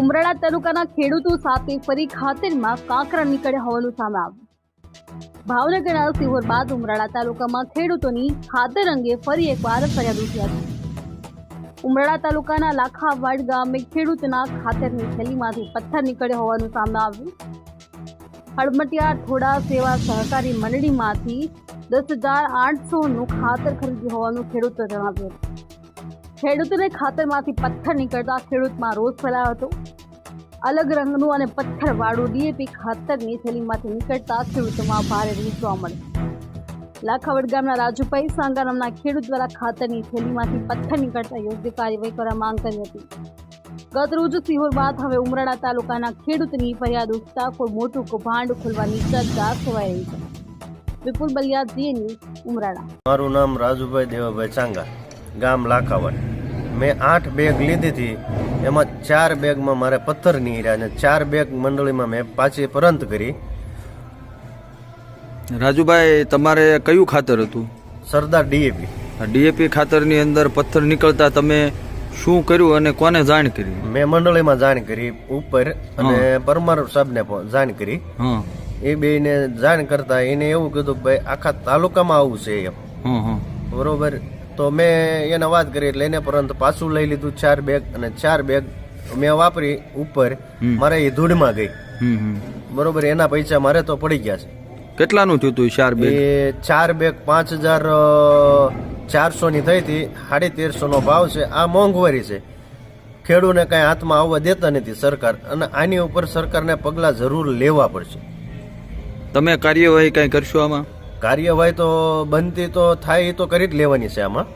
ઉમરાળા તાલુકાના ખેડૂતો સાથે ફરી ખાતરમાં કાંકરા નીકળ્યા હોવાનું સામે આવ્યું. ભાવનગરના સિહોર બાદ ઉમરાળા તાલુકામાં ખેડૂતોની ખાતર અંગે ફરી એકવાર ફરિયાદ ઉઠી હતી. ઉમરાળા તાલુકાના લાખાવાડ ગામે ખેડૂતના ખાતરની થેલીમાંથી પથ્થર નીકળ્યો હોવાનું સામે આવ્યું. હળમટિયા થોડા સેવા સહકારી મંડળીમાંથી દસ હજાર આઠસોનું ખાતર ખરીદ્યું હોવાનું ખેડૂતો જણાવ્યું હતું. ખેડૂતોને ખાતરમાંથી પથ્થર નીકળતા ખેડૂતમાં રોષ ફેલાયો હતો. અલગ રંગનું અને પથ્થરવાળું ડીએપી ખાતરની થેલીમાંથી નીકળતા ખેડૂતોમાં ભારે રોષ જોવા લાખાવડ ગામના રાજુભાઈ સાંગા નામના ખેડૂત દ્વારા ખાતરની થેલીમાંથી પથ્થર નીકળતા યોગ્ય કાર્યવાહી કરવા માંગ કરી હતી. ગત રોજ સિહોર બાદ હવે ઉમરાળા તાલુકાના ખેડૂતની ફરિયાદ ઉઠતા કોઈ મોટું કૌભાંડ ખોલવાની ચર્ચા સેવાઈ રહી છે. વિપુલ બલિયા ઉમરાળા મારું નામ રાજુભાઈ દેવાભાઈ સાંગા, ગામ લાખાવડ. મેં આઠ બેગ લીધી હતી. એમાં ચાર બેગમાં મારે પથ્થર નીર્યા અને ચાર બેગ મંડળીમાં મેં પાછી પરંત કરી. રાજુભાઈ તમારે કયું ખાતર હતું? સરદાર ડીએપી ડીએપી ખાતરની અંદર પથ્થર નીકળતા તમે શું કર્યું અને કોને જાણ કરી? મેં મંડળીમાં જાણ કરી ઉપર અને પરમાર સાહેબને જાણ કરી. એ એ બેને જાણ કરતા એને એવું કીધું ભાઈ આખા તાલુકામાં આવું છે એમ. બરોબર? તો મેં એને વાત કરી એટલે એને પરંતુ પાછું લઈ લીધું ચાર બેગ અને ચાર બેગ મેં વાપરી ઉપર. મારે એ ધૂળમાં ગઈ. બરોબર એના પૈસા મારે તો પડી ગયા છે. કેટલાનું થયું હતું ચાર બેગ એ ચાર બેગ પાંચ હજાર ચારસો ની થઈ હતી. સાડી તેરસો નો ભાવ છે. આ મોંઘવારી છે. ખેડૂને કઈ હાથમાં આવવા દેતા નથી સરકાર. અને આની ઉપર સરકારને પગલાં જરૂર લેવા પડશે. તમે કાર્યવાહી કઈ કરશો આમાં? કાર્યવાહી તો બનતી તો થાય એ તો કરી જ લેવાની છે આમાં.